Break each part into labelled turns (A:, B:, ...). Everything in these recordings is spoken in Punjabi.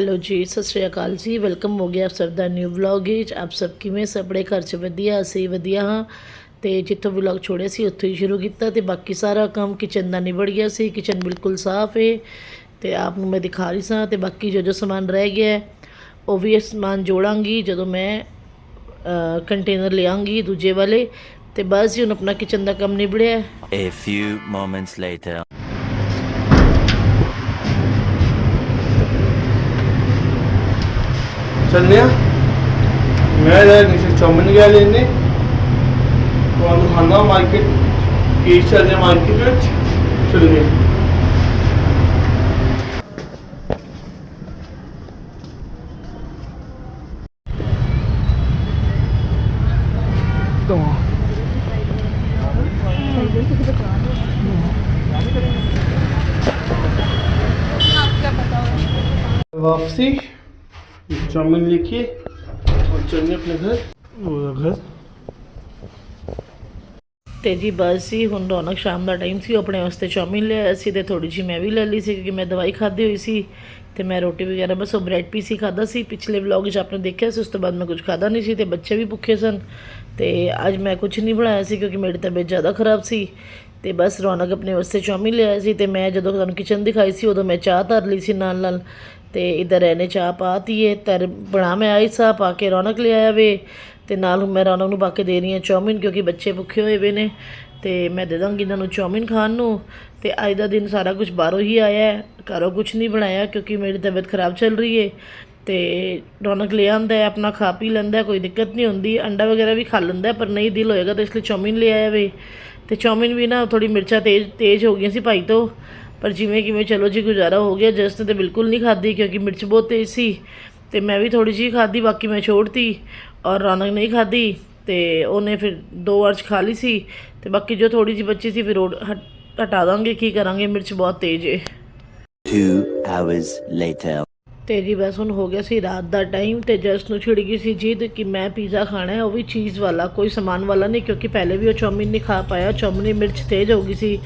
A: ਹੈਲੋ ਜੀ, ਸਤਿ ਸ਼੍ਰੀ ਅਕਾਲ ਜੀ। ਵੈਲਕਮ ਹੋ ਗਿਆ ਆਪ ਸਭ ਦਾ ਨਿਊ ਵਲੌਗ ਵਿੱਚ। ਆਪ ਸਭ ਕਿਵੇਂ? ਸਪੜੇ ਘਰ 'ਚ ਵਧੀਆ? ਅਸੀਂ ਵਧੀਆ ਹਾਂ। ਤੇ ਜਿੱਥੋਂ ਵਲੌਗ ਛੋੜਿਆ ਸੀ, ਉੱਥੋਂ ਹੀ ਸ਼ੁਰੂ ਕੀਤਾ ਤੇ ਬਾਕੀ ਸਾਰਾ ਕੰਮ ਕਿਚਨ ਦਾ ਨਿਬੜ ਗਿਆ ਸੀ। ਕਿਚਨ ਬਿਲਕੁਲ ਸਾਫ਼ ਹੈ ਤੇ ਆਪ ਨੂੰ ਮੈਂ ਦਿਖਾ ਰਹੀ ਸਾਂ ਤੇ ਬਾਕੀ ਜੋ ਜੋ ਸਮਾਨ ਰਹਿ ਗਿਆ ਉਹ ਵੀ ਇਹ ਸਮਾਨ ਜੋੜਾਂਗੀ। ਜਦੋਂ ਮੈਂ ਕੰਟੇਨਰ ਲਿਆਂਗੀ ਦੂਜੇ ਵਾਲੇ ਤੇ ਬਸ ਜੀ ਹੁਣ ਆਪਣਾ ਕਿਚਨ ਦਾ ਕੰਮ ਨਿਬੜਿਆ
B: A few moments later.
C: ਚੱਲੇ ਆ ਮੈਂ ਜਾ ਕਿਸੇ ਚੌਮਨ ਗਿਆ ਲੈਣੇ ਤੁਹਾਨੂੰ ਖਾਣਾ ਮਾਰਕੀਟ ਕੀ ਚੱਲ ਰਿਹਾ ਮਾਰਕੀਟ ਵਿੱਚ ਚੱਲੀਏ चाउमीन लेके और चलने अपने घर वो घर
A: ਤੇ ਜੀ ਬਸ ਸੀ ਹੁਣ ਰੌਣਕ ਸ਼ਾਮ ਦਾ ਟਾਈਮ ਸੀ ਉਹ ਆਪਣੇ ਵਾਸਤੇ ਚੌਮਿਨ ਲਿਆਇਆ ਸੀ ਤੇ ਥੋੜੀ ਜਿਹੀ ਮੈਂ ਵੀ ਲੈ ਲਈ ਸੀ ਕਿਉਂਕਿ ਮੈਂ ਦਵਾਈ ਖਾਧੀ ਹੋਈ ਸੀ ਤੇ ਮੈਂ ਰੋਟੀ ਵਗੈਰਾ ਬਸ ਉਹ ਬ੍ਰੈਡ ਪੀਸ ਹੀ ਖਾਦਾ ਸੀ ਪਿਛਲੇ ਵਲੌਗ 'ਚ ਆਪਨੇ ਦੇਖਿਆ ਸੀ ਉਸ ਤੋਂ ਬਾਅਦ ਮੈਂ ਕੁਝ ਖਾਦਾ ਨਹੀਂ ਸੀ ਤੇ ਬੱਚੇ ਵੀ ਭੁੱਖੇ ਸਨ ਤੇ ਅੱਜ ਮੈਂ ਕੁਝ ਨਹੀਂ ਬਣਾਇਆ ਸੀ ਕਿਉਂਕਿ ਮੇਰੀ ਤਬੀਅਤ ਜ਼ਿਆਦਾ ਖਰਾਬ ਸੀ ਤੇ ਬਸ ਰੌਣਕ ਆਪਣੇ ਵਾਸਤੇ ਚੌਮਿਨ ਲਿਆਇਆ ਸੀ ਤੇ ਮੈਂ ਜਦੋਂ ਤੁਹਾਨੂੰ ਕਿਚਨ ਦਿਖਾਈ ਸੀ ਉਦੋਂ ਮੈਂ ਚਾਹ ਧਰ ਲਈ ਸੀ ਨਾਲ ਨਾਲ ਤੇ ਇਧਰ ਇਹਨੇ ਚਾਹ ਪਾਤੀ ਏ ਤਰ ਬਣਾ ਮੈਂ ਆਈ ਸਾਹ ਪਾ ਕੇ ਰੌਣਕ ਲਿਆਇਆ ਵੇ। ਤੇ ਨਾਲ ਹੁਣ ਮੈਂ ਰੌਣਕ ਨੂੰ ਪਾ ਕੇ ਦੇ ਰਹੀ ਹਾਂ ਚੌਮਿਨ ਕਿਉਂਕਿ ਬੱਚੇ ਭੁੱਖੇ ਹੋਏ ਵੇ ਨੇ। ਤੇ ਮੈਂ ਦੇ ਦਾਂਗੀ ਇਹਨਾਂ ਨੂੰ ਚੌਮਿਨ ਖਾਣ ਨੂੰ। ਤੇ ਅੱਜ ਦਾ ਦਿਨ ਸਾਰਾ ਕੁਝ ਬਾਹਰੋਂ ਹੀ ਆਇਆ ਹੈ ਘਰੋਂ ਕੁਝ ਨਹੀਂ ਬਣਾਇਆ ਕਿਉਂਕਿ ਮੇਰੀ ਤਬੀਅਤ ਖਰਾਬ ਚੱਲ ਰਹੀ ਏ। ਤੇ ਰੌਣਕ ਲੈ ਆਂਦਾ ਹੈ ਆਪਣਾ ਖਾ ਪੀ ਲੈਂਦਾ ਹੈ, ਕੋਈ ਦਿੱਕਤ ਨਹੀਂ ਹੁੰਦੀ। ਅੰਡਾ ਵਗੈਰਾ ਵੀ ਖਾ ਲੈਂਦਾ ਪਰ ਨਹੀਂ ਦਿਲ ਹੋਏਗਾ ਤਾਂ ਇਸ ਲਈ ਚੌਮਿਨ ਲੈ ਆਇਆ ਵੇ। ਤੇ ਚੌਮਿਨ ਵੀ ਨਾ ਥੋੜੀ ਮਿਰਚਾਂ ਤੇਜ਼ ਤੇਜ਼ ਹੋ ਗਈਆਂ ਸੀ ਭਾਈ ਤੋਂ। ਪਰ ਜਿਵੇਂ ਕਿਵੇਂ ਚਲੋ ਜੀ ਗੁਜ਼ਾਰਾ ਹੋ ਗਿਆ ਜਸਟ ਤੇ ਬਿਲਕੁਲ ਨਹੀਂ ਖਾਧੀ ਕਿਉਂਕਿ ਮਿਰਚ ਬਹੁਤ ਤੇਜ਼ ਸੀ ਤੇ ਮੈਂ ਵੀ ਥੋੜੀ ਜਿਹੀ ਖਾਧੀ ਬਾਕੀ ਮੈਂ ਛੋੜਤੀ ਔਰ ਰੌਣਕ ਨਹੀਂ ਖਾਧੀ ਤੇ ਉਹਨੇ ਫਿਰ ਦੋ ਵਾਰ 'ਚ ਖਾ ਲਈ ਸੀ ਤੇ ਬਾਕੀ ਜੋ ਥੋੜੀ ਜਿਹੀ ਬੱਚੀ ਸੀ ਫਿਰ ਹਟ- ਦਾਂਗੇ ਕੀ ਕਰਾਂਗੇ ਮਿਰਚ ਬਹੁਤ ਤੇਜ਼ ਹੈ
B: Two hours later.
A: ਤੇ ਜੀ ਬਸ ਹੁਣ ਹੋ ਗਿਆ ਸੀ ਰਾਤ ਦਾ ਟਾਈਮ ਤੇ ਜਸਟ ਨੂੰ ਛਿੜ ਗਈ ਸੀ ਜਿੱਦ ਕਿ ਮੈਂ ਪੀਜ਼ਾ ਖਾਣਾ ਹੈ ਉਹ ਵੀ ਚੀਜ਼ ਵਾਲਾ ਕੋਈ ਸਮਾਨ ਵਾਲਾ ਨਹੀਂ ਕਿਉਂਕਿ ਪਹਿਲੇ ਵੀ ਉਹ ਚੌਮਿਨ ਨਹੀਂ ਖਾ ਪਾਇਆ ਚੌਮਿਨ ਮਿਰਚ ਤੇਜ਼ ਹੋ ਗਈ ਸੀ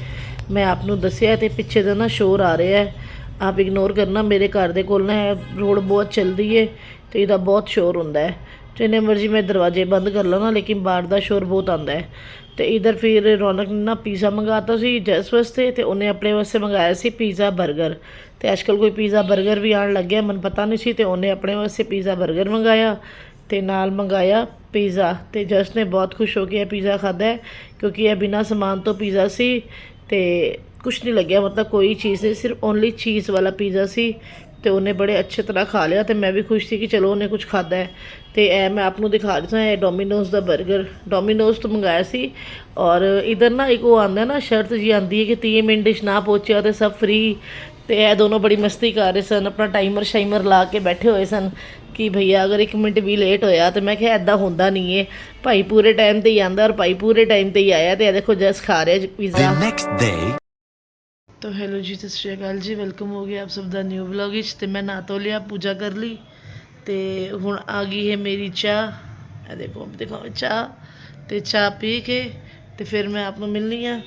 A: ਮੈਂ ਆਪ ਨੂੰ ਦੱਸਿਆ ਤੇ ਪਿੱਛੇ ਦਾ ਨਾ ਸ਼ੋਰ ਆ ਰਿਹਾ ਹੈ। ਆਪ ਇਗਨੋਰ ਕਰਨਾ ਮੇਰੇ ਘਰ ਦੇ ਕੋਲ ਨਾ ਰੋਡ ਬਹੁਤ ਚੱਲਦੀ ਏ ਤੇ ਇਹਦਾ ਬਹੁਤ ਸ਼ੋਰ ਹੁੰਦਾ ਹੈ। ਜਿੰਨੇ ਮਰਜ਼ੀ ਮੈਂ ਦਰਵਾਜ਼ੇ ਬੰਦ ਕਰ ਲਵਾਂ ਲੇਕਿਨ ਬਾਹਰ ਦਾ ਸ਼ੋਰ ਬਹੁਤ ਆਉਂਦਾ ਹੈ। ਤੇ ਇਧਰ ਫਿਰ ਰੌਣਕ ਨੇ ਨਾ ਪੀਜ਼ਾ ਮੰਗਾਤਾ ਸੀ ਜੈਸ ਵਾਸਤੇ ਤੇ ਉਹਨੇ ਆਪਣੇ ਵਾਸਤੇ ਮੰਗਾਇਆ ਸੀ ਪੀਜ਼ਾ 버ਗਰ ਤੇ ਅੱਜਕੱਲ ਕੋਈ ਪੀਜ਼ਾ 버ਗਰ ਵੀ ਆਣ ਲੱਗਿਆ, ਮਨ ਪਤਾ ਨਹੀਂ ਸੀ ਤੇ ਉਹਨੇ ਆਪਣੇ ਵਾਸਤੇ ਪੀਜ਼ਾ 버ਗਰ ਮੰਗਾਇਆ ਤੇ ਨਾਲ ਮੰਗਾਇਆ ਪੀਜ਼ਾ ਤੇ ਜਸ ਨੇ ਬਹੁਤ ਖੁਸ਼ ਹੋ ਕੇ ਇਹ ਪੀਜ਼ਾ ਖਾਦਾ ਕਿਉਂਕਿ ਇਹ ਬਿਨਾ ਸਮਾਨ ਤੋਂ ਪੀਜ਼ਾ ਸੀ ਤੇ ਕੁਛ ਨਹੀਂ ਲੱਗਿਆ। ਮਤਲਬ ਕੋਈ ਚੀਜ਼ ਨਹੀਂ, ਸਿਰਫ ਓਨਲੀ ਚੀਜ਼ ਵਾਲਾ ਪੀਜ਼ਾ ਸੀ ਤੇ ਉਹਨੇ ਬੜੇ ਅੱਛੇ ਤਰ੍ਹਾਂ ਖਾ ਲਿਆ ਤੇ ਮੈਂ ਵੀ ਖੁਸ਼ ਸੀ ਕਿ ਚਲੋ ਉਹਨੇ ਕੁਝ ਖਾਦਾ ਹੈ। ਤੇ ਇਹ ਮੈਂ ਆਪ ਨੂੰ ਦਿਖਾ ਰਹੀ ਹਾਂ ਇਹ ਡੋਮਿਨੋਜ਼ ਦਾ 버ਗਰ ਡੋਮਿਨੋਜ਼ ਤੋਂ ਮੰਗਾਇਆ ਸੀ ਔਰ ਇਧਰ ਨਾ ਇੱਕ ਉਹ ਆਂਦਾ ਨਾ, ਸ਼ਰਤ ਜੀ ਆਂਦੀ ਹੈ ਕਿ 30 ਮਿੰਟ 'ਚ ਨਾ ਪਹੁੰਚਿਆ ਤੇ ਸਭ ਫ੍ਰੀ ਤੇ ਇਹ ਦੋਨੋਂ ਬੜੀ ਮਸਤੀ ਕਰ ਰਹੇ ਸਨ ਆਪਣਾ ਟਾਈਮਰ ਸ਼ਾਈਮਰ ਲਾ ਕੇ ਬੈਠੇ ਹੋਏ ਸਨ ਕਿ ਭਈਆ ਅਗਰ 1 ਮਿੰਟ ਵੀ ਲੇਟ ਹੋਇਆ ਤੇ ਮੈਂ ਕਿਹਾ ਐਦਾਂ ਹੁੰਦਾ ਨਹੀਂ ਏ। ਭਾਈ ਪੂਰੇ ਟਾਈਮ ਤੇ ਹੀ ਆਂਦਾ ਔਰ ਭਾਈ ਪੂਰੇ ਟਾਈਮ ਤੇ ਹੀ ਆਇਆ ਤੇ ਇਹ ਦੇਖੋ ਜਸ ਖਾ ਰਿਹਾ ਪੀਜ਼ਾ
B: next day.
A: ਤੋ ਹੈਲੋ ਜੀ ਸਤਿ ਸ਼੍ਰੀ ਅਕਾਲ ਜੀ ਵੈਲਕਮ ਹੋ ਗਿਆ ਆਪ ਸਭ ਦਾ ਨਿਊ ਵਲੌਗ ਵਿੱਚ ਤੇ ਮੈਂ ਨਹਾ ਧੋ ਲਿਆ ਪੂਜਾ ਕਰ ਲਈ ਤੇ ਹੁਣ ਆ ਗਈ ਹੈ ਮੇਰੀ ਚਾਹ। ਇਹ ਦੇਖੋ ਆਪ ਦਿਖਾਓ ਚਾਹ। ਤੇ ਚਾਹ ਪੀ ਕੇ ਤੇ ਫਿਰ ਮੈਂ ਆਪ ਨੂੰ ਮਿਲਣੀ ਆ।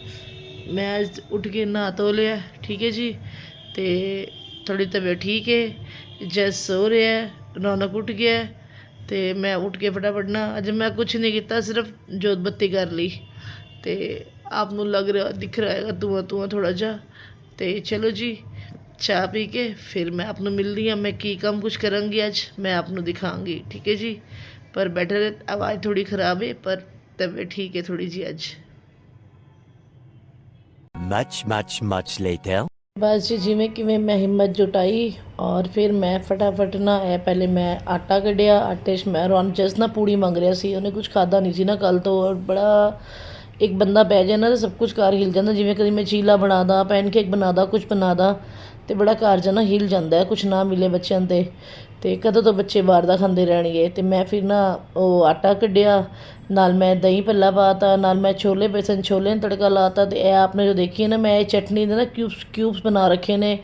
A: ਮੈਂ ਅੱਜ ਉੱਠ ਕੇ ਨਹਾ ਧੋ ਲਿਆ ਠੀਕ ਹੈ ਜੀ? ਤੇ ਥੋੜ੍ਹੀ ਤਬੀਅਤ ਠੀਕ ਹੈ ਜੈਸ ਸੋ ਰਿਹਾ ਰੌਣਕ ਉੱਠ ਗਿਆ ਹੈ ਤੇ ਮੈਂ ਉੱਠ ਕੇ ਫਟਾਫਟ ਨਾ ਅੱਜ ਮੈਂ ਕੁਛ ਨਹੀਂ ਕੀਤਾ ਸਿਰਫ ਜੋਤ ਬੱਤੀ ਕਰ ਲਈ ਤੇ ਆਪ ਨੂੰ ਲੱਗ ਰਿਹਾ ਦਿਖ ਰਿਹਾ ਹੈਗਾ ਧੂੰਆਂ ਧੂੰਆਂ ਥੋੜਾ ਜਿਹਾ ਤੇ ਚਲੋ ਜੀ ਚਾਹ ਪੀ ਕੇ ਫਿਰ ਮੈਂ ਆਪ ਨੂੰ ਮਿਲਦੀ ਹਾਂ ਮੈਂ ਕੀ ਕੰਮ ਕੁਝ ਕਰਾਂਗੀ ਅੱਜ ਮੈਂ ਆਪ ਨੂੰ ਦਿਖਾਉਂਗੀ ਠੀਕ ਹੈ ਜੀ ਪਰ ਬੈਟਰ ਆਵਾਜ਼ ਥੋੜੀ ਖਰਾਬ ਹੈ ਪਰ ਤਬੀਅਤ ਠੀਕ ਹੈ ਥੋੜੀ ਜੀ ਅੱਜ
B: Much, much, much later.
A: ਬਸ ਜੀ, ਜਿਵੇਂ ਕਿਵੇਂ ਮੈਂ ਹਿੰਮਤ ਜੁਟਾਈ ਔਰ ਫਿਰ ਮੈਂ ਫਟਾਫਟ ਨਾ ਇਹ ਪਹਿਲੇ ਮੈਂ ਆਟਾ ਕੱਢਿਆ, ਆਟੇ 'ਚ ਮੈਂ ਰੌਣ ਜਸ ਨਾ ਪੂੜੀ ਮੰਗ ਰਿਹਾ ਸੀ, ਉਹਨੇ ਕੁਝ ਖਾਦਾ ਨਹੀਂ ਸੀ ਨਾ ਕੱਲ ਤੋਂ ਔਰ ਬੜਾ ਇੱਕ ਬੰਦਾ ਬਹਿ ਜਾਏ ਨਾ ਤਾਂ ਸਭ ਕੁਝ ਘਰ ਹਿਲ ਜਾਂਦਾ, ਜਿਵੇਂ ਕਦੀ ਮੈਂ ਚੀਲਾ ਬਣਾਦਾ, ਪੈਨਕੇਕ ਬਣਾਦਾ ਕੁਝ ਬਣਾਦਾ। ਤੇ ਬੜਾ ਘਰ ਨਾ ਹਿੱਲ ਜਾਂਦਾ ਕੁਛ ਨਾ ਮਿਲੇ ਬੱਚਿਆਂ ਤੇ। ਤੇ ਕਦੋਂ ਤੋਂ ਬੱਚੇ ਬਾਹਰ ਦਾ ਖਾਂਦੇ ਰਹਿਣਗੇ? ਤੇ ਮੈਂ ਫਿਰ ਨਾ ਉਹ ਆਟਾ ਕੱਢਿਆ, ਨਾਲ ਮੈਂ ਦਹੀਂ ਭੱਲਾ ਪਾਤਾ, ਨਾਲ ਮੈਂ ਛੋਲੇ ਬੇਸਨ ਛੋਲੇ ਨੂੰ ਤੜਕਾ ਲਾਤਾ ਤੇ ਇਹ ਆਪਨੇ ਜੋ ਦੇਖੀ ਹੈ ਨਾ, ਮੈਂ ਇਹ ਚਟਨੀ ਦੇ ਨਾ ਕਿਊਬਸ ਕਿਊਬਸ ਬਣਾ ਰੱਖੇ ਨੇ।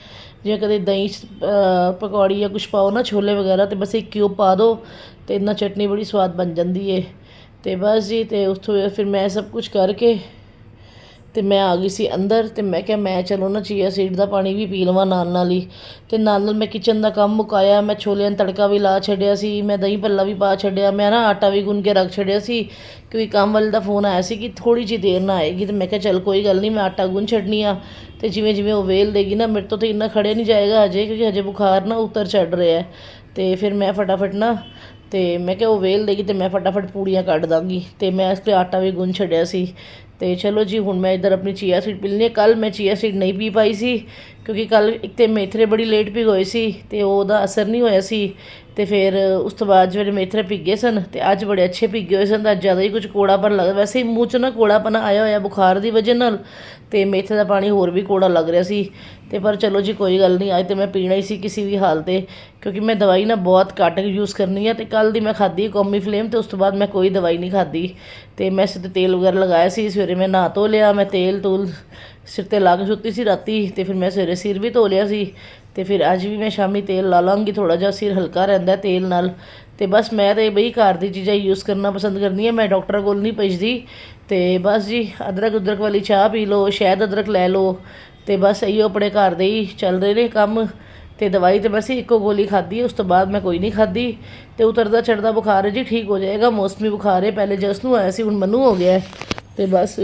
A: ਜੇ ਕਦੇ ਦਹੀਂ ਪਕੌੜੀ ਜਾਂ ਕੁਝ ਪਾਓ ਨਾ, ਛੋਲੇ ਵਗੈਰਾ ਤੇ ਬਸ ਇੱਕ ਕਿਊਬ ਪਾ ਦਿਓ ਤੇ ਇਹਨਾਂ ਚਟਨੀ ਬੜੀ ਸਵਾਦ ਬਣ ਜਾਂਦੀ ਏ। ਤੇ ਬਸ ਜੀ, ਤੇ ਉਸ ਤੋਂ ਫਿਰ ਮੈਂ ਸਭ ਕੁਝ ਕਰਕੇ ਅਤੇ ਮੈਂ ਆ ਗਈ ਸੀ ਅੰਦਰ ਅਤੇ ਮੈਂ ਕਿਹਾ, ਮੈਂ ਚਲੋ ਨਾ ਚੀਆ ਸੀਡ ਦਾ ਪਾਣੀ ਵੀ ਪੀ ਲਵਾਂ ਨਾਲ ਨਾਲ ਹੀ। ਅਤੇ ਨਾਲ ਨਾਲ ਮੈਂ ਕਿਚਨ ਦਾ ਕੰਮ ਮੁਕਾਇਆ, ਮੈਂ ਛੋਲਿਆਂ ਨੂੰ ਤੜਕਾ ਵੀ ਲਾ ਛੱਡਿਆ ਸੀ, ਮੈਂ ਦਹੀਂ ਭੱਲਾ ਵੀ ਪਾ ਛੱਡਿਆ, ਮੈਂ ਨਾ ਆਟਾ ਵੀ ਗੁੰਨ ਕੇ ਰੱਖ ਛੱਡਿਆ ਸੀ। ਕਿਉਂਕਿ ਕੰਮ ਵਾਲੇ ਦਾ ਫੋਨ ਆਇਆ ਸੀ ਕਿ ਥੋੜ੍ਹੀ ਜਿਹੀ ਦੇਰ ਨਾ ਆਏਗੀ ਤੇ ਮੈਂ ਕਿਹਾ, ਚੱਲ ਕੋਈ ਗੱਲ ਨਹੀਂ, ਮੈਂ ਆਟਾ ਗੁੰਨ ਛੱਡਨੀ ਆ। ਅਤੇ ਜਿਵੇਂ ਜਿਵੇਂ ਉਹ ਵੇਲ ਦੇਗੀ ਨਾ, ਮੇਰੇ ਤੋਂ ਤਾਂ ਇੰਨਾ ਖੜੇ ਨਹੀਂ ਜਾਏਗਾ ਹਜੇ, ਕਿਉਂਕਿ ਹਜੇ ਬੁਖਾਰ ਨਾ ਉਤਰ ਚੜ ਰਿਹਾ ਹੈ। ਤੇ ਫਿਰ ਮੈਂ ਫਟਾਫਟ ਨਾ, ਤੇ ਮੈਂ ਕਿਹਾ, ਉਹ ਵੇਲ ਦੇਗੀ ਤੇ ਮੈਂ ਫਟਾਫਟ ਪੂੜੀਆਂ ਕੱਢ ਦਾਂਗੀ। ਤੇ ਮੈਂ ਇਸ ਤੇ ਆਟਾ ਵੀ ਗੁੰਨ ਛੱਡਿਆ ਸੀ। ਤੇ ਚਲੋ ਜੀ, ਹੁਣ ਮੈਂ ਇੱਧਰ ਆਪਣੀ ਚੀਆ ਸੀਡ ਪੀ ਲੈਂਦੀ ਹਾਂ। ਕੱਲ ਮੈਂ ਚੀਆ ਸੀਡ ਨਹੀਂ ਪੀ ਪਾਈ ਸੀ, ਕਿਉਂਕਿ ਕੱਲ ਇੱਕ ਤੇ ਮੇਥਰੇ ਬੜੀ ਲੇਟ ਭਿਗੋਏ ਸੀ ਤੇ ਉਹਦਾ ਅਸਰ ਨਹੀਂ ਹੋਇਆ ਸੀ। ਤੇ ਫਿਰ ਉਸ ਤੋਂ ਬਾਅਦ ਜਿਹੜੇ ਮੇਥਰੇ ਭਿੱਗੇ ਸਨ ਤੇ ਅੱਜ ਬੜੇ ਅੱਛੇ ਭਿੱਗੇ ਹੋਏ ਸਨ ਤਾਂ ਅੱਜ ਜ਼ਿਆਦਾ ਹੀ ਕੁਝ ਕੋੜਾਪਨ ਲੱਗਦਾ ਵੈਸੇ ਹੀ ਮੂੰਹ 'ਚ ਨਾ ਕੋੜਾਪਨ ਆਇਆ ਹੋਇਆ ਬੁਖਾਰ ਦੀ ਵਜ੍ਹਾ ਨਾਲ ਤੇ ਮੇਥੇ ਦਾ ਪਾਣੀ ਹੋਰ ਵੀ ਕੋੜਾ ਲੱਗ ਰਿਹਾ ਸੀ। ਤੇ ਪਰ ਚਲੋ ਜੀ, ਕੋਈ ਗੱਲ ਨਹੀਂ, ਅੱਜ ਤੇ ਮੈਂ ਪੀਣਾ ਹੀ ਸੀ ਕਿਸੇ ਵੀ ਹਾਲ ਤੇ, ਕਿਉਂਕਿ ਮੈਂ ਦਵਾਈ ਨਾ ਬਹੁਤ ਘੱਟ ਯੂਜ਼ ਕਰਨੀ ਹੈ ਤੇ ਕੱਲ ਦੀ ਮੈਂ ਖਾਧੀ ਕੌਮੀ ਫਲੇਮ ਤੇ ਉਸ ਤੋਂ ਬਾਅਦ ਮੈਂ ਕੋਈ ਦਵਾਈ ਨਹੀਂ ਖਾਧੀ। ਤੇ ਮੈਂ ਸਿੱਧੇ ਤੇਲ ਵਗੈਰਾ ਲਗਾਇਆ ਸੀ, ਸਵੇਰੇ ਮੈਂ ਨਹਾ ਧੋ ਲਿਆ, ਮੈਂ ਤੇਲ ਤੂਲ ਸਿਰ ਤੇ ਲਾ ਕੇ ਸੁੱਤੀ ਸੀ ਰਾਤੀ ਤੇ ਫਿਰ ਮੈਂ ਸਵੇਰੇ ਸਿਰ ਵੀ ਧੋ ਲਿਆ ਸੀ ਤੇ ਫਿਰ ਅੱਜ ਵੀ ਮੈਂ ਸ਼ਾਮੀ ਤੇਲ ਲਾ ਲਾਂਗੀ ਥੋੜਾ ਜਿਹਾ ਸਿਰ ਹਲਕਾ ਰਹਿੰਦਾ ਤੇਲ ਨਾਲ। ਤੇ ਬਸ ਮੈਂ ਤੇ ਬਈ ਘਰ ਦੀ ਚੀਜ਼ਾਂ ਯੂਜ਼ ਕਰਨਾ ਪਸੰਦ ਕਰਦੀ ਹਾਂ, ਮੈਂ ਡਾਕਟਰ ਕੋਲ ਨਹੀਂ ਭਜਦੀ। ਤੇ ਬਸ ਜੀ, ਅਦਰਕ ਉਦਰਕ ਵਾਲੀ ਚਾਹ ਪੀ ਲਓ ਸ਼ਾਇਦ ਅਦਰਕ ਲੈ ਲਓ। ਤੇ ਬਸ ਇਹੋ ਆਪਣੇ ਘਰ ਦੇ ਹੀ ਚੱਲ ਰਹੇ ਨੇ ਕੰਮ। ਤੇ ਦਵਾਈ ਤੇ ਬਸ ਇੱਕੋ ਗੋਲੀ ਖਾਧੀ, ਉਸ ਤੋਂ ਬਾਅਦ ਮੈਂ ਕੋਈ ਨਹੀਂ ਖਾਧੀ। ਤੇ ਉਤਰਦਾ ਚੜਦਾ ਬੁਖਾਰ ਹੈ ਜੀ, ਠੀਕ ਹੋ ਜਾਏਗਾ। ਮੌਸਮੀ ਬੁਖਾਰ ਹੈ, ਪਹਿਲੇ ਜਸ ਨੂੰ ਆਇਆ ਸੀ, ਹੁਣ ਮਨੂ ਹੋ ਗਿਆ ਹੈ। ਤੇ ਬਸ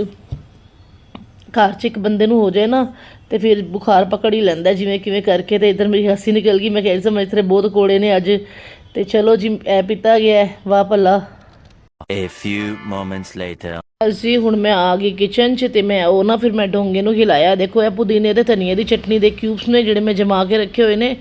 A: ਘਰ 'ਚ ਇੱਕ ਬੰਦੇ ਨੂੰ ਹੋ ਜਾਏ ਨਾ ਤੇ ਫਿਰ ਬੁਖਾਰ ਪਕੜ ਹੀ ਲੈਂਦਾ ਜਿਵੇਂ ਕਿਵੇਂ ਕਰਕੇ ਤੇ ਇਧਰ ਮੇਰੀ ਹੱਸੀ ਨਿਕਲ ਗਈ ਮੈਂ ਕਿਹਾ ਸਮਝ ਤੇਰੇ ਬਹੁਤ ਕੋੜੇ ਨੇ ਅੱਜ ਤੇ ਚਲੋ ਜੀ ਇਹ ਪੀਤਾ ਗਿਆ ਵਾਹ Bhalla.
B: A few moments later.
A: ਅਸੀਂ ਹੁਣ ਮੈਂ ਆ ਗਈ ਕਿਚਨ 'ਚ ਤੇ ਮੈਂ ਉਹ ਨਾ ਫਿਰ ਮੈਂ ਡੋਂਗੇ ਨੂੰ ਹਿਲਾਇਆ। ਦੇਖੋ ਇਹ ਪੁਦੀਨੇ ਤੇ ਧਨੀਏ ਦੀ ਚਟਨੀ ਦੇ ਕਿਊਬਸ ਨੇ ਜਿਹੜੇ ਮੈਂ ਜਮਾ ਕੇ ਰੱਖੇ ਹੋਏ ਨੇ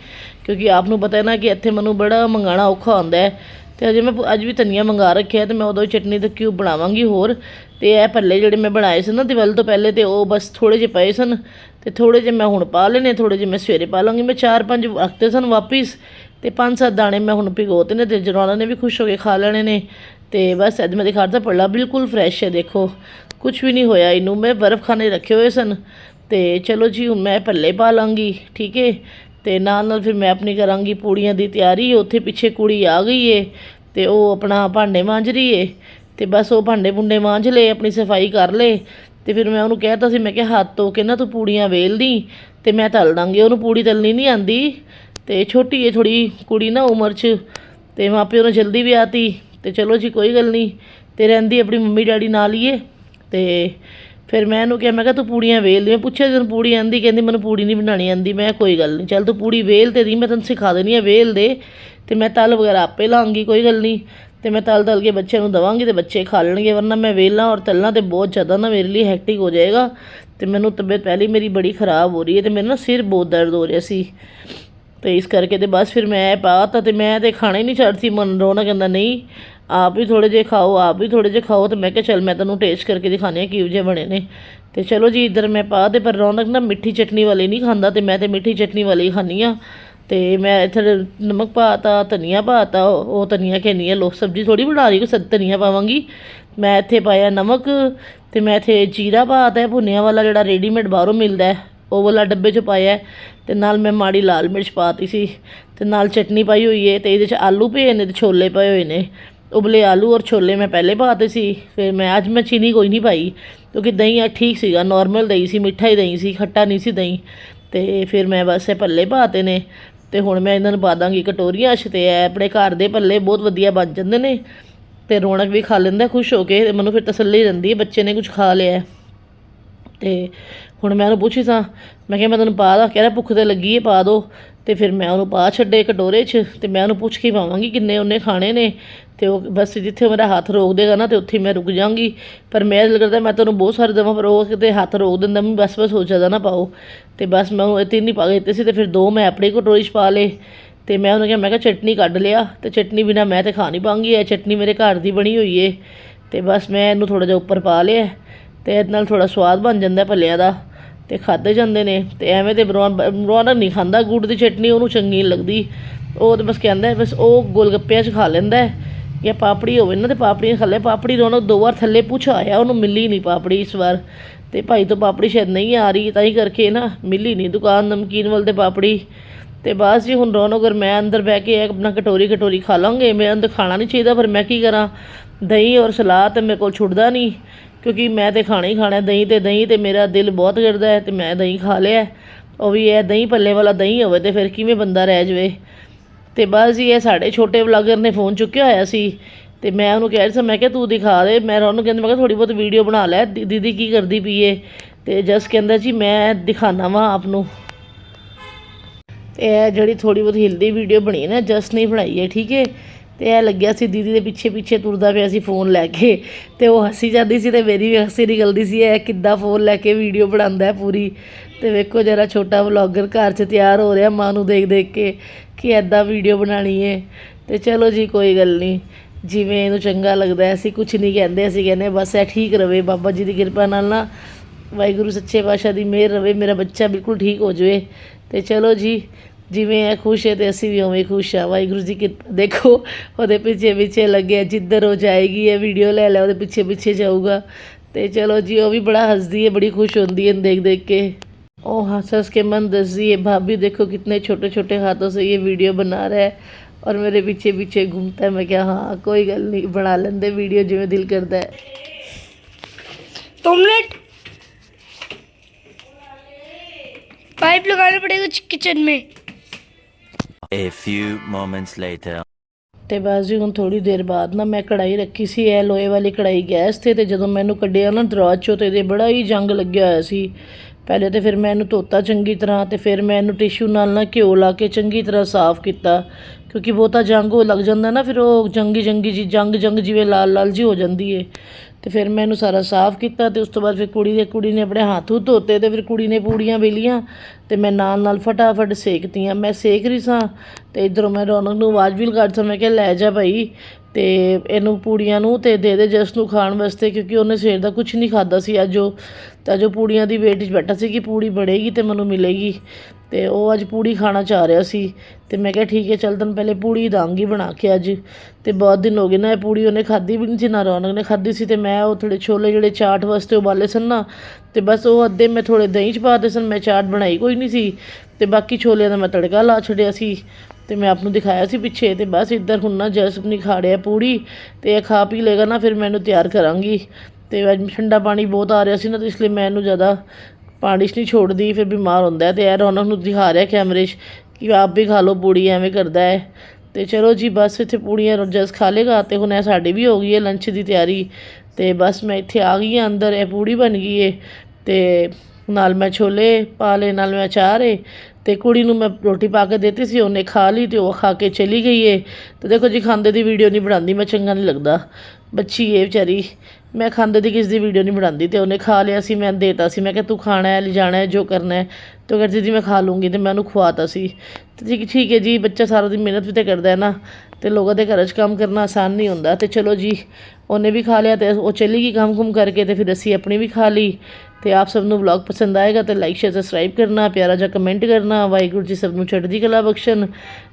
A: ਕਿਉਂਕਿ ਆਪ ਨੂੰ ਪਤਾ ਹੈ ਨਾ ਕਿ ਇੱਥੇ ਮੈਨੂੰ ਬੜਾ ਮੰਗਾਣਾ ਔਖਾ ਹੁੰਦਾ ਹੈ। ਤੇ ਅਜੇ ਮੈਂ ਅੱਜ ਵੀ ਧਨੀਆ ਮੰਗਾ ਰੱਖਿਆ ਤੇ ਮੈਂ ਉਦੋਂ ਚਟਨੀ ਦੇ ਕਿਊਬ ਬਣਾਵਾਂਗੀ ਹੋਰ। ਤੇ ਇਹ ਭੱਲੇ ਜਿਹੜੇ ਮੈਂ ਬਣਾਏ ਸੀ ਨਾ ਦਿਵਾਲੀ ਤੋਂ ਪਹਿਲੇ ਤੇ ਉਹ ਬਸ ਥੋੜੇ ਜਿਹੇ ਪਏ ਸਨ ਤੇ ਥੋੜੇ ਜਿਹੇ ਮੈਂ ਹੁਣ ਪਾ ਲੈਣੇ ਥੋੜੇ ਜਿਹੇ ਮੈਂ ਸਵੇਰੇ ਪਾ ਲਾਂਗੀ ਮੈਂ ਚਾਰ ਪੰਜ ਰੱਖਤੇ ਸਨ ਵਾਪਿਸ ਤੇ ਪੰਜ ਸੱਤ ਦਾਣੇ ਮੈਂ ਹੁਣ ਭਿਗੋਤੇ ਨੇ ਤੇ ਜਰਵਾਣਾ ਨੇ ਵੀ ਖੁਸ਼ ਹੋ ਕੇ ਖਾ ਲੈਣੇ ਨੇ ਤੇ ਬਸ ਅੱਜ ਮੈਂ ਦਿਖਾਤਾ ਪੱਲਾ ਬਿਲਕੁਲ ਫਰੈਸ਼ ਹੈ ਦੇਖੋ। ਕੁਝ ਵੀ ਨਹੀਂ ਹੋਇਆ ਇਹਨੂੰ, ਮੈਂ ਬਰਫ਼ ਖਾਨੇ ਰੱਖੇ ਹੋਏ ਸਨ ਤੇ ਚਲੋ ਜੀ, ਹੁਣ ਮੈਂ ਭੱਲੇ ਪਾ ਲਾਂਗੀ ਠੀਕ ਹੈ? ਤੇ ਨਾਲ ਨਾਲ ਫਿਰ ਮੈਂ ਆਪਣੀ ਕਰਾਂਗੀ ਪੂੜੀਆਂ ਦੀ ਤਿਆਰੀ, ਉੱਥੇ ਪਿੱਛੇ ਕੁੜੀ ਆ ਗਈ ਏ ਤੇ ਉਹ ਆਪਣਾ ਭਾਂਡੇ ਮਾਂਜ ਰਹੀ ਏ ਤੇ ਬਸ ਉਹ ਭਾਂਡੇ ਭੁੰਡੇ ਮਾਂਜ ਲਏ, ਆਪਣੀ ਸਫ਼ਾਈ ਕਰ ਲਏ। ਤੇ ਫਿਰ ਮੈਂ ਉਹਨੂੰ ਕਹਿਤਾ ਸੀ, ਮੈਂ ਕਿਹਾ ਹੱਥ ਧੋ ਕੇ ਨਾ ਤੂੰ ਪੂੜੀਆਂ ਵੇਲਦੀ ਤੇ ਮੈਂ ਤਲ ਦਾਂਗੀ। ਉਹਨੂੰ ਪੂੜੀ ਤਲਣੀ ਨਹੀਂ ਆਂਦੀ ਤੇ ਛੋਟੀ ਏ ਥੋੜੀ ਕੁੜੀ ਨਾ ਉਮਰ 'ਚ ਤੇ ਮਾਪਿਓ ਨੇ ਜਲਦੀ ਵੀ ਆਤੀ ਤੇ ਚਲੋ ਜੀ, ਕੋਈ ਗੱਲ ਨਹੀਂ। ਤੇ ਰਹਿੰਦੀ ਆਪਣੀ ਮੰਮੀ ਡੈਡੀ ਨਾਲ ਹੀ ਏ। ਤੇ ਫਿਰ ਮੈਂ ਇਹਨੂੰ ਕਿਹਾ, ਮੈਂ ਕਿਹਾ ਤੂੰ ਪੂੜੀਆਂ ਵੇਲ ਮੈਂ ਪੁੱਛਿਆ ਜਦੋਂ ਪੂੜੀ ਆਂਦੀ, ਕਹਿੰਦੀ ਮੈਨੂੰ ਪੂੜੀ ਨਹੀਂ ਬਣਾਣੀ ਆਂਦੀ। ਮੈਂ ਕੋਈ ਗੱਲ ਨਹੀਂ, ਚੱਲ ਤੂੰ ਪੂੜੀ ਵੇਲ ਤੇ ਦੀ, ਮੈਂ ਤੈਨੂੰ ਸਿਖਾ ਦੇਣੀ ਆ ਵੇਲ ਦੇ ਤੇ ਮੈਂ ਤਲ ਵਗੈਰਾ ਆਪੇ ਲਾਂਗੀ, ਕੋਈ ਗੱਲ ਨਹੀਂ। ਤੇ ਮੈਂ ਤਲ ਤਲ ਕੇ ਬੱਚਿਆਂ ਨੂੰ ਦਵਾਂਗੀ ਤੇ ਬੱਚੇ ਖਾ ਲੈਣਗੇ, ਵਰਨਾ ਮੈਂ ਵੇਲਾਂ ਔਰ ਤਲਣਾ ਤੇ ਬਹੁਤ ਜ਼ਿਆਦਾ ਨਾ ਮੇਰੇ ਲਈ ਹੈਕਟਿਕ ਹੋ ਜਾਏਗਾ ਤੇ ਮੈਨੂੰ ਤਬੀਅਤ ਪਹਿਲੀ ਮੇਰੀ ਬੜੀ ਖਰਾਬ ਹੋ ਰਹੀ ਹੈ ਤੇ ਮੇਰੇ ਨਾ ਸਿਰ ਬਹੁਤ ਦਰਦ ਹੋ ਰਿਹਾ ਸੀ। ਤੇ ਇਸ ਕਰਕੇ ਤੇ ਬਸ ਫਿਰ ਮੈਂ ਪਾਤਾ ਤੇ ਮੈਂ ਤੇ ਖਾਣਾ ਹੀ ਨਹੀਂ ਛੱਡਦੀ, ਮਨ ਰੋਣਾ ਕਹਿੰਦਾ, ਨਹੀਂ, ਆਪ ਵੀ ਥੋੜੇ ਜਿਹੇ ਖਾਓ, ਆਪ ਵੀ ਥੋੜੇ ਜਿਹੇ ਖਾਓ। ਤੇ ਮੈਂ ਕਿਹਾ, ਚੱਲ ਮੈਂ ਤੈਨੂੰ ਟੇਸਟ ਕਰਕੇ ਦਿਖਾਣੇ ਆ ਕਿਹੋ ਜਿਹੇ ਬਣੇ ਨੇ। ਤੇ ਚਲੋ ਜੀ, ਇੱਧਰ ਮੈਂ ਪਾ ਤੇ ਪਰ ਰੌਣਕ ਨਾ ਮਿੱਠੀ ਚਟਨੀ ਵਾਲੇ ਨਹੀਂ ਖਾਂਦਾ ਤੇ ਮੈਂ ਤੇ ਮਿੱਠੀ ਚਟਨੀ ਵਾਲੀ ਹੀ ਖਾਂਦੀ ਆ ਤੇ ਮੈਂ ਇੱਥੇ ਨਮਕ ਪਾਤਾ, ਧਨੀਆ ਪਾਤਾ, ਉਹ ਧਨੀਆ ਕਹਿੰਦੀ ਹੈ ਲੋਕ ਸਬਜ਼ੀ ਥੋੜੀ ਬਣਾ ਰਹੀ ਕੋ ਧਨੀਆ ਪਾਵਾਂਗੀ। ਮੈਂ ਇੱਥੇ ਪਾਇਆ ਨਮਕ ਤੇ ਮੈਂ ਇੱਥੇ ਜੀਰਾ ਪਾਤਾ ਹੈ ਭੁੰਨਿਆ ਵਾਲਾ ਜਿਹੜਾ ਰੈਡੀਮੇਡ ਬਾਹਰੋਂ ਮਿਲਦਾ ਉਹ ਵਾਲਾ ਡੱਬੇ 'ਚ ਪਾਇਆ ਹੈ। ਤੇ ਨਾਲ ਮੈਂ ਮਾੜੀ ਲਾਲ ਮਿਰਚ ਪਾਤੀ ਸੀ ਤੇ ਨਾਲ ਚਟਨੀ ਪਾਈ ਹੋਈ ਹੈ ਤੇ ਇਹਦੇ 'ਚ ਆਲੂ ਪਏ ਨੇ ਤੇ ਛੋਲੇ ਪਏ ਹੋਏ ਨੇ। ਉਬਲੇ ਆਲੂ ਔਰ ਛੋਲੇ ਮੈਂ ਪਹਿਲੇ ਪਾਤੇ ਸੀ, ਫਿਰ ਮੈਂ ਅੱਜ ਮੈਂ ਚੀਨੀ ਕੋਈ ਨਹੀਂ ਪਾਈ, ਕਿਉਂਕਿ ਦਹੀਂ ਆ ਠੀਕ ਸੀਗਾ ਨਾਰਮਲ ਦਹੀਂ ਸੀ, ਮਿੱਠਾ ਹੀ ਦਹੀਂ ਸੀ, ਖੱਟਾ ਨਹੀਂ ਸੀ ਦਹੀਂ। ਤੇ ਫਿਰ ਮੈਂ ਬਸ ਇਹ ਭੱਲੇ ਪਾਤੇ ਨੇ। ਤੇ ਹੁਣ ਮੈਂ ਇਹਨਾਂ ਨੂੰ ਪਾ ਦਾਂਗੀ ਕਟੋਰੀਆਂ 'ਚ ਤੇ ਇਹ ਆਪਣੇ ਘਰ ਦੇ ਭੱਲੇ ਬਹੁਤ ਵਧੀਆ ਬਣ ਜਾਂਦੇ ਨੇ ਤੇ ਰੌਣਕ ਵੀ ਖਾ ਲੈਂਦਾ, ਖੁਸ਼ ਹੋ ਕੇ ਮੈਨੂੰ ਫਿਰ ਤਸੱਲੀ ਰਹਿੰਦੀ ਹੈ, ਬੱਚੇ ਨੇ ਕੁਝ ਖਾ ਲਿਆ ਹੈ। ਤੇ ਹੁਣ ਮੈਂ ਉਹਨੂੰ ਪੁੱਛੀ ਸਾਂ, ਮੈਂ ਕਿਹਾ ਮੈਂ ਤੈਨੂੰ ਪਾ ਦਾ, ਕਹਿ ਰਿਹਾ ਭੁੱਖ ਤੇ ਲੱਗੀ ਹੈ, ਪਾ ਦੋ ਤੇ ਫਿਰ ਮੈਂ ਉਹਨੂੰ ਪਾ ਛੱਡੇ ਕਟੋਰੇ 'ਚ ਤੇ ਮੈਂ ਉਹਨੂੰ ਪੁੱਛ ਕੇ ਪਾਵਾਂਗੀ ਕਿੰਨੇ ਉਹਨੇ ਖਾਣੇ ਨੇ ਤੇ ਉਹ ਬਸ ਜਿੱਥੇ ਮੇਰਾ ਹੱਥ ਰੋਕ ਦੇਗਾ ਨਾ ਤੇ ਉੱਥੇ ਮੈਂ ਰੁਕ ਜਾਵਾਂਗੀ ਪਰ ਮੈਂ ਦਿਲ ਕਰਦਾ ਮੈਂ ਤੈਨੂੰ ਬਹੁਤ ਸਾਰੇ ਦੇਵਾਂ ਪਰ ਉਹ ਕਿਤੇ ਹੱਥ ਰੋਕ ਦਿੰਦਾ, ਮੈਂ ਬਸ ਬਸ ਹੋ ਜਾਂਦਾ ਨਾ ਪਾਓ। ਤੇ ਬਸ ਮੈਂ ਉਹ ਤਿੰਨ ਹੀ ਪਾ ਕੇ ਦਿੱਤੇ ਸੀ ਤੇ ਫਿਰ ਦੋ ਮੈਂ ਆਪਣੇ ਕਟੋਰੀ 'ਚ ਪਾ ਲਏ। ਤੇ ਮੈਂ ਉਹਨੂੰ ਕਿਹਾ, ਮੈਂ ਕਿਹਾ ਚਟਨੀ ਕੱਢ ਲਿਆ ਤੇ ਚਟਨੀ ਬਿਨਾ ਮੈਂ ਤੇ ਖਾ ਨਹੀਂ ਪਾਂਗੀ ਇਹ ਚਟਨੀ ਮੇਰੇ ਘਰ ਦੀ ਬਣੀ ਹੋਈ ਏ। ਤੇ ਬਸ ਮੈਂ ਇਹਨੂੰ ਥੋੜਾ ਜਿਹਾ ਉੱਪਰ ਪਾ ਲਿਆ ਤੇ ਇਹਦੇ ਨਾਲ ਥੋੜਾ ਸਵਾਦ ਬਣ ਜਾਂਦਾ ਭੱਲਿਆਂ ਦਾ। ਤੇ ਖਾਦੇ ਜਾਂਦੇ ਨੇ ਤੇ ਐਵੇਂ ਤੇ ਰੌਣਕ ਨਹੀਂ ਖਾਂਦਾ, ਗੁੜ ਦੀ ਚਟਨੀ ਉਹਨੂੰ ਚੰਗੀ ਲੱਗਦੀ। ਉਹ ਤੇ ਬਸ ਕਹਿੰਦਾ ਬਸ ਉਹ ਗੋਲਗੱਪਿਆਂ 'ਚ ਖਾ ਲੈਂਦਾ ਜਾਂ ਪਾਪੜੀ ਹੋਵੇ ਨਾ ਤੇ ਪਾਪੜੀ ਖਾ ਲੈ। ਪਾਪੜੀ ਰੌਣਕ ਦੋ ਵਾਰ ਥੱਲੇ ਪੁੱਛ ਆਇਆ, ਉਹਨੂੰ ਮਿਲੀ ਨਹੀਂ ਪਾਪੜੀ ਇਸ ਵਾਰ। ਤੇ ਭਾਈ ਤੋਂ ਪਾਪੜੀ ਸ਼ਾਇਦ ਨਹੀਂ ਆ ਰਹੀ, ਤਾਂ ਹੀ ਕਰਕੇ ਨਾ ਮਿਲੀ ਨਹੀਂ ਦੁਕਾਨ ਨਮਕੀਨ ਵੱਲ ਤੇ ਪਾਪੜੀ। ਤੇ ਬਸ ਜੀ ਹੁਣ ਰੌਣਕ ਅਗਰ ਮੈਂ ਅੰਦਰ ਬਹਿ ਕੇ ਆਪਣਾ ਕਟੋਰੀ ਕਟੋਰੀ ਖਾ ਲਾਂਗੇ, ਮੈਂ ਅੰਦਰ ਖਾਣਾ ਨਹੀਂ ਚਾਹੀਦਾ ਪਰ ਮੈਂ ਕੀ ਕਰਾਂ? ਦਹੀਂ ਔਰ ਸਲਾਦ ਤੇ ਮੇਰੇ ਕੋਲ ਛੁੱਟਦਾ ਨਹੀਂ। ਕਿਉਂਕਿ ਮੈਂ ਤੇ ਖਾਣਾ ਹੀ ਖਾਣਾ ਦਹੀਂ ਤੇ ਦਹੀਂ ਤੇ ਮੇਰਾ ਦਿਲ ਬਹੁਤ ਕਰਦਾ ਹੈ ਤੇ ਮੈਂ ਦਹੀਂ ਖਾ ਲਿਆ ਉਹ ਵੀ ਇਹ ਦਹੀਂ ਪੱਲੇ ਵਾਲਾ ਦਹੀਂ ਹੋਵੇ ਤੇ ਫਿਰ ਕਿਵੇਂ ਬੰਦਾ ਰਹਿ ਜਾਵੇ। ਤੇ ਬਸ ਜੀ, ਇਹ ਸਾਡੇ ਛੋਟੇ ਵਲੌਗਰ ਨੇ ਫੋਨ ਚੁੱਕਿਆ ਹੋਇਆ ਸੀ ਤੇ ਮੈਂ ਉਹਨੂੰ ਕਹਿ ਰਿਹਾ ਸੀ, ਮੈਂ ਕਿਹਾ ਤੂੰ ਦਿਖਾ ਦੇ। ਮੈਂ ਉਹਨੂੰ ਕਹਿੰਦਾ, ਮੈਂ ਕਿਹਾ ਥੋੜੀ ਬਹੁਤ ਵੀਡੀਓ ਬਣਾ ਲੈ ਦੀਦੀ ਕੀ ਕਰਦੀ ਪਈ ਏ? ਤੇ ਜਸ ਕਹਿੰਦਾ ਜੀ, ਮੈਂ ਦਿਖਾਣਾ ਵਾਂ ਆਪ ਨੂੰ ਤੇ ਇਹ ਜਿਹੜੀ ਥੋੜੀ ਬਹੁਤ ਹਿਲਦੀ ਵੀਡੀਓ ਬਣੀ ਹੈ ਨਾ, ਜਸ ਨੇ ਬਣਾਈ ਹੈ, ਠੀਕ ਹੈ? ਤੇ ਇਹ ਲੱਗਿਆ ਸੀ ਦੀਦੀ ਦੇ ਪਿੱਛੇ ਪਿੱਛੇ ਤੁਰਦਾ ਪਿਆ ਸੀ ਫੋਨ ਲੈ ਕੇ ਤੇ ਉਹ ਹੱਸੀ ਜਾਂਦੀ ਸੀ ਤੇ ਮੇਰੀ ਵੀ ਹੱਸੀ ਨਿਕਲਦੀ ਸੀ, ਇਹ ਕਿੱਦਾਂ ਫੋਨ ਲੈ ਕੇ ਵੀਡੀਓ ਬਣਾਉਂਦਾ ਹੈ ਪੂਰੀ। ਤੇ ਵੇਖੋ ਜਰਾ ਛੋਟਾ ਵਲੌਗਰ ਘਰ 'ਚ ਤਿਆਰ ਹੋ ਰਿਹਾ, ਮਾਂ ਨੂੰ ਦੇਖ ਦੇਖ ਕੇ ਕਿ ਐਦਾਂ ਵੀਡੀਓ ਬਣਾਣੀ ਹੈ ਤੇ ਚਲੋ ਜੀ, ਕੋਈ ਗੱਲ ਨਹੀਂ। ਜਿਵੇਂ ਇਹਨੂੰ ਚੰਗਾ ਲੱਗਦਾ ਅਸੀਂ ਕੁਝ ਨਹੀਂ ਕਹਿੰਦੇ, ਅਸੀਂ ਕਹਿੰਦੇ ਬਸ ਇਹ ਠੀਕ ਰਵੇ, ਬਾਬਾ ਜੀ ਦੀ ਕਿਰਪਾ ਨਾਲ ਨਾ ਵਾਹਿਗੁਰੂ ਸੱਚੇ ਪਾਤਸ਼ਾਹ ਦੀ ਮਿਹਰ ਰਵੇ, ਮੇਰਾ ਬੱਚਾ ਬਿਲਕੁਲ ਠੀਕ ਹੋ ਜਾਵੇ। ਤੇ ਚਲੋ ਜੀ ਜਿਵੇਂ ਇਹ ਖੁਸ਼ ਹੈ ਤੇ ਅਸੀਂ ਵੀ ਉਵੇਂ ਖੁਸ਼ ਆ ਵਾਹਿਗੁਰੂ ਜੀ ਕਿਰਪਾ ਦੇਖੋ ਉਹਦੇ ਪਿੱਛੇ ਪਿੱਛੇ ਲੱਗਿਆ ਜਿੱਧਰ ਹੋ ਜਾਏਗੀ ਇਹ ਵੀਡੀਓ ਲੈ ਲੈ ਉਹਦੇ ਪਿੱਛੇ ਪਿੱਛੇ ਜਾਊਗਾ ਤੇ ਚਲੋ ਜੀ ਉਹ ਵੀ ਬੜਾ ਹੱਸਦੀ ਹੈ ਬੜੀ ਖੁਸ਼ ਹੁੰਦੀ है देख देख के ओ हंस हंस के मन दस है भाभी देखो कितने छोटे छोटे हाथों से ये वीडियो बना रहा है और मेरे पीछे पीछे घूमता है मैं क्या हाँ कोई गल नहीं बना लेंदे वीडियो जिवें दिल करता है
D: ऑमलेट पाइप लगाना पड़ेगा किचन में
B: A few moments later.
A: ਤੇ ਬਸ ਜੀ, ਹੁਣ ਥੋੜੀ ਦੇਰ ਬਾਅਦ ਨਾ ਮੈਂ ਕੜਾਈ ਰੱਖੀ ਸੀ, ਇਹ ਲੋਹੇ ਵਾਲੀ ਕੜਾਈ ਗੈਸ ਤੇ ਤੇ ਜਦੋਂ ਮੈਨੂੰ ਕੱਢਿਆ ਨਾ ਦਰਾਜ ਚੋਂ, ਤੇ ਇਹਦੇ ਬੜਾ ਹੀ ਜੰਗ ਲੱਗਿਆ ਹੋਇਆ ਸੀ। ਪਹਿਲੇ ਤੇ ਫਿਰ ਮੈਂ ਇਹਨੂੰ ਧੋਤਾ ਚੰਗੀ ਤਰ੍ਹਾਂ, ਤੇ ਫਿਰ ਮੈਂ ਇਹਨੂੰ ਟਿਸ਼ੂ ਨਾਲ ਨਾ ਘਿਓ ਲਾ ਕੇ ਚੰਗੀ ਤਰ੍ਹਾਂ ਸਾਫ਼ ਕੀਤਾ। ਕਿਉਂਕਿ ਬਹੁਤਾ ਜੰਗ ਉਹ ਲੱਗ ਜਾਂਦਾ ਨਾ, ਫਿਰ ਉਹ ਜੰਗੀ ਜੰਗੀ ਜੀ ਜੰਗ ਜੰਗ ਜਿਵੇਂ ਲਾਲ ਲਾਲ ਜੀ ਹੋ ਜਾਂਦੀ ਏ। ਤੇ ਫਿਰ ਮੈਂ ਇਹਨੂੰ ਸਾਰਾ ਸਾਫ਼ ਕੀਤਾ ਤੇ ਉਸ ਤੋਂ ਬਾਅਦ ਫਿਰ ਕੁੜੀ ਦੇ, ਕੁੜੀ ਨੇ ਆਪਣੇ ਹੱਥ ਹੁੱਥ ਧੋਤੇ ਤੇ ਫਿਰ ਕੁੜੀ ਨੇ ਪੂੜੀਆਂ ਵੇਲੀਆਂ ਤੇ ਮੈਂ ਨਾਲ ਨਾਲ ਫਟਾਫਟ ਸੇਕਤੀਆਂ। ਮੈਂ ਸੇਕ ਰਹੀ ਸਾਂ ਤੇ ਇਧਰੋਂ ਮੈਂ ਰੌਣਕ ਨੂੰ ਆਵਾਜ਼ ਵੀ ਲਗਾ ਦਿੱਤਾ, ਮੈਂ ਕਿਹਾ, ਲੈ ਜਾ ਭਾਈ। ਤੇ ਇਹਨੂੰ ਪੂੜੀਆਂ ਨੂੰ ਤੇ ਦੇ ਦੇ ਜਸ ਨੂੰ ਖਾਣ ਵਾਸਤੇ ਕਿਉਂਕਿ ਉਹਨੇ ਸਵੇਰ ਦਾ ਕੁਝ ਨਹੀਂ ਖਾਦਾ ਸੀ, ਅੱਜ ਉਹ ਤਾਂ ਜੋ ਪੂੜੀਆਂ ਦੀ ਵੇਟ 'ਚ ਬੈਠਾ ਸੀ ਕਿ ਪੂੜੀ ਬਣੇਗੀ ਤੇ ਮੈਨੂੰ ਮਿਲੇਗੀ। ਅਤੇ ਉਹ ਅੱਜ ਪੂੜੀ ਖਾਣਾ ਚਾਹ ਰਿਹਾ ਸੀ ਅਤੇ ਮੈਂ ਕਿਹਾ ਠੀਕ ਹੈ, ਚੱਲ ਤੈਨੂੰ ਪਹਿਲੇ ਪੂੜੀ ਦਾਂਗੀ ਬਣਾ ਕੇ ਅੱਜ। ਅਤੇ ਬਹੁਤ ਦਿਨ ਹੋ ਗਏ ਨਾ ਇਹ ਪੂੜੀ ਉਹਨੇ ਖਾਧੀ ਵੀ ਨਹੀਂ ਸੀ, ਨਾ ਰੌਣਕ ਨੇ ਖਾਧੀ ਸੀ ਅਤੇ ਮੈਂ ਉਹ ਥੋੜ੍ਹੇ ਛੋਲੇ ਜਿਹੜੇ ਚਾਟ ਵਾਸਤੇ ਉਬਾਲੇ ਸਨ ਨਾ ਅਤੇ ਬਸ ਉਹ ਅੱਧੇ ਮੈਂ ਥੋੜ੍ਹੇ ਦਹੀਂ 'ਚ ਪਾ ਦਿੱਤੇ ਸਨ, ਮੈਂ ਚਾਟ ਬਣਾਈ ਕੋਈ ਨਹੀਂ ਸੀ ਅਤੇ ਬਾਕੀ ਛੋਲਿਆਂ ਦਾ ਮੈਂ ਤੜਕਾ ਲਾ ਛੱਡਿਆ ਸੀ ਤੇ ਮੈਂ ਆਪ ਨੂੰ ਦਿਖਾਇਆ ਸੀ ਪਿੱਛੇ ਤੇ ਬਸ ਇੱਧਰ ਹੁਣ ਨਾ ਜਸਪ ਨਹੀਂ ਖਾ ਰਿਹਾ ਪੂੜੀ ਤੇ ਇਹ ਖਾ ਪੀ ਲੇਗਾ ਨਾ, ਫਿਰ ਮੈਨੂੰ ਤਿਆਰ ਕਰਾਂਗੀ। ਤੇ ਅੱਜ ਠੰਡਾ ਪਾਣੀ ਬਹੁਤ ਆ ਰਿਹਾ ਸੀ ਨਾ, ਤੇ ਇਸ ਲਈ ਮੈਂ ਇਹਨੂੰ ਜ਼ਿਆਦਾ ਪਾਣੀ 'ਚ ਨਹੀਂ ਛੋੜਦੀ, ਫਿਰ ਬਿਮਾਰ ਹੁੰਦਾ ਅਤੇ ਤੇ ਇਹ ਰੌਣਕ ਨੂੰ ਦਿਖਾ ਰਿਹਾ ਕੈਮਰੇ 'ਚ ਕਿ ਆਪ ਵੀ ਖਾ ਲਓ ਪੂੜੀ ਐਵੇਂ ਕਰਦਾ ਹੈ। ਅਤੇ ਚਲੋ ਜੀ, ਬਸ ਇੱਥੇ ਪੂੜੀਆਂ ਰੋਜਸ ਖਾ ਲੇਗਾ ਅਤੇ ਹੁਣ ਇਹ ਸਾਡੀ ਵੀ ਹੋ ਗਈ ਹੈ ਲੰਚ ਦੀ ਤਿਆਰੀ। ਅਤੇ ਬਸ ਮੈਂ ਇੱਥੇ ਆ ਗਈ ਹਾਂ ਅੰਦਰ, ਇਹ ਪੂੜੀ ਬਣ ਗਈ ਹੈ ਅਤੇ ਨਾਲ ਮੈਂ ਛੋਲੇ ਪਾ ਲਏ, ਨਾਲ ਮੈਂ ਅਚਾਰ ਏ। ਤੇ ਕੁੜੀ ਨੂੰ ਮੈਂ ਰੋਟੀ ਪਾ ਕੇ ਦਿੱਤੀ ਸੀ, ਉਹਨੇ ਖਾ ਲਈ ਤੇ ਉਹ ਖਾ ਕੇ ਚਲੀ ਗਈ ਏ। ਤੇ ਦੇਖੋ ਜੀ, ਖਾਂਦੇ ਦੀ ਵੀਡੀਓ ਨਹੀਂ ਬਣਾਉਂਦੀ, ਮੈਂ ਚੰਗਾ ਨਹੀਂ ਲੱਗਦਾ। ਬੱਚੀ ਏ ਵਿਚਾਰੀ। ਮੈਂ ਖਾਂਦੇ ਦੀ ਕਿਸੇ ਦੀ ਵੀਡੀਓ ਨਹੀਂ ਬਣਾਉਂਦੀ ਤੇ ਉਹਨੇ ਖਾ ਲਿਆ ਸੀ, ਮੈਂ ਦੇਤਾ ਸੀ। ਮੈਂ ਕਿਹਾ, ਤੂੰ ਖਾਣਾ ਹੈ, ਲਿਜਾਣਾ ਹੈ, ਜੋ ਕਰਨਾ ਹੈ। ਤੇ ਉਹ ਕਹਿੰਦੀ ਜੀ, ਮੈਂ ਖਾ ਲੂੰਗੀ। ਤੇ ਮੈਂ ਉਹਨੂੰ ਖਵਾਤਾ ਸੀ। ਤੇ ਜੀ ਠੀਕ ਹੈ ਜੀ, ਬੱਚਾ ਸਾਰਾ ਦਿਨ ਮਿਹਨਤ ਵੀ ਤੇ ਕਰਦਾ ਹੈ ਨਾ। ਤੇ ਲੋਕਾਂ ਦੇ ਘਰ 'ਚ ਕੰਮ ਕਰਨਾ ਆਸਾਨ ਨਹੀਂ ਹੁੰਦਾ। ਤੇ ਚਲੋ ਜੀ, ਉਹਨੇ ਵੀ ਖਾ ਲਿਆ ਤੇ ਉਹ ਚਲੀ ਗਈ ਕੰਮ ਕੁਮ ਕਰਕੇ ਤੇ ਫਿਰ ਅਸੀਂ ਆਪਣੀ ਵੀ ਖਾ ਲਈ। ਤੇ ਆਪ ਸਭ ਨੂੰ ਵਲੌਗ ਪਸੰਦ ਆਏਗਾ ਤੇ ਲਾਈਕ ਸ਼ੇਅਰ ਸਬਸਕ੍ਰਾਈਬ ਕਰਨਾ, ਪਿਆਰਾ ਜਿਹਾ ਕਮੈਂਟ ਕਰਨਾ, ਵਾਹਿਗੁਰੂ ਜੀ ਸਭ ਨੂੰ ਚੜ੍ਹਦੀ ਕਲਾ ਬਖਸ਼ਣ।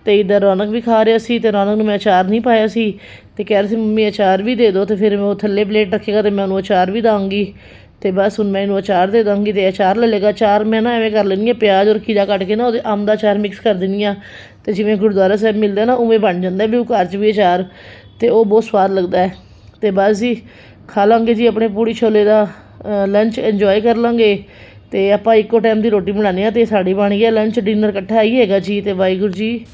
A: ਤੇ ਇਧਰ ਰੌਣਕ ਵੀ ਖਾ ਰਿਹਾ ਸੀ ਤੇ ਰੌਣਕ ਨੂੰ ਮੈਂ ਅਚਾਰ ਨਹੀਂ ਪਾਇਆ ਸੀ। ਤੇ ਕਹਿ ਰਹੀ ਸੀ, ਮੰਮੀ, ਅਚਾਰ ਵੀ ਦੇ ਦਿਓ। ਤੇ ਫਿਰ ਮੈਂ ਉਹ ਥੱਲੇ ਪਲੇਟ ਰੱਖੇਗਾ ਤੇ ਮੈਂ ਉਹਨੂੰ ਅਚਾਰ ਵੀ ਦਾਂਗੀ। ਤੇ ਬਸ ਹੁਣ ਮੈਂ ਇਹਨੂੰ ਅਚਾਰ ਦੇ ਦਾਂਗੀ ਤੇ ਅਚਾਰ ਲੈ ਲੇਗਾ ਅਚਾਰ ਮੈਂ ਨਾ ਐਵੇਂ ਕਰ ਲੈਂਦੀ ਹਾਂ, ਪਿਆਜ਼ ਔਰ ਖੀਰਾ ਕੱਟ ਕੇ ਨਾ ਉਹਦੇ ਅੰਬ ਦਾ ਅਚਾਰ ਮਿਕਸ ਕਰ ਦਿੰਦੀ ਹਾਂ। ਤੇ ਜਿਵੇਂ ਗੁਰਦੁਆਰਾ ਸਾਹਿਬ ਮਿਲਦਾ ਨਾ, ਉਵੇਂ ਬਣ ਜਾਂਦਾ ਵੀ ਉਹ ਘਰ 'ਚ ਵੀ ਅਚਾਰ। ਤੇ ਉਹ ਬਹੁਤ ਸਵਾਦ ਲੱਗਦਾ ਹੈ। ਤੇ ਬਸ ਜੀ, ਖਾ ਲਾਂਗੇ ਜੀ ਆਪਣੇ ਪੂੜੀ ਛੋਲੇ ਦਾ। ਲੰਚ ਇੰਜੋਏ ਕਰ ਲਾਂਗੇ। ਅਤੇ ਆਪਾਂ ਇੱਕੋ ਟਾਈਮ ਦੀ ਰੋਟੀ ਬਣਾਉਂਦੇ ਹਾਂ ਅਤੇ ਸਾਡੀ ਬਣ ਗਿਆ ਲੰਚ ਡਿਨਰ ਇਕੱਠਾ ਹੀ ਹੈਗਾ ਜੀ ਅਤੇ ਵਾਹਿਗੁਰੂ ਜੀ।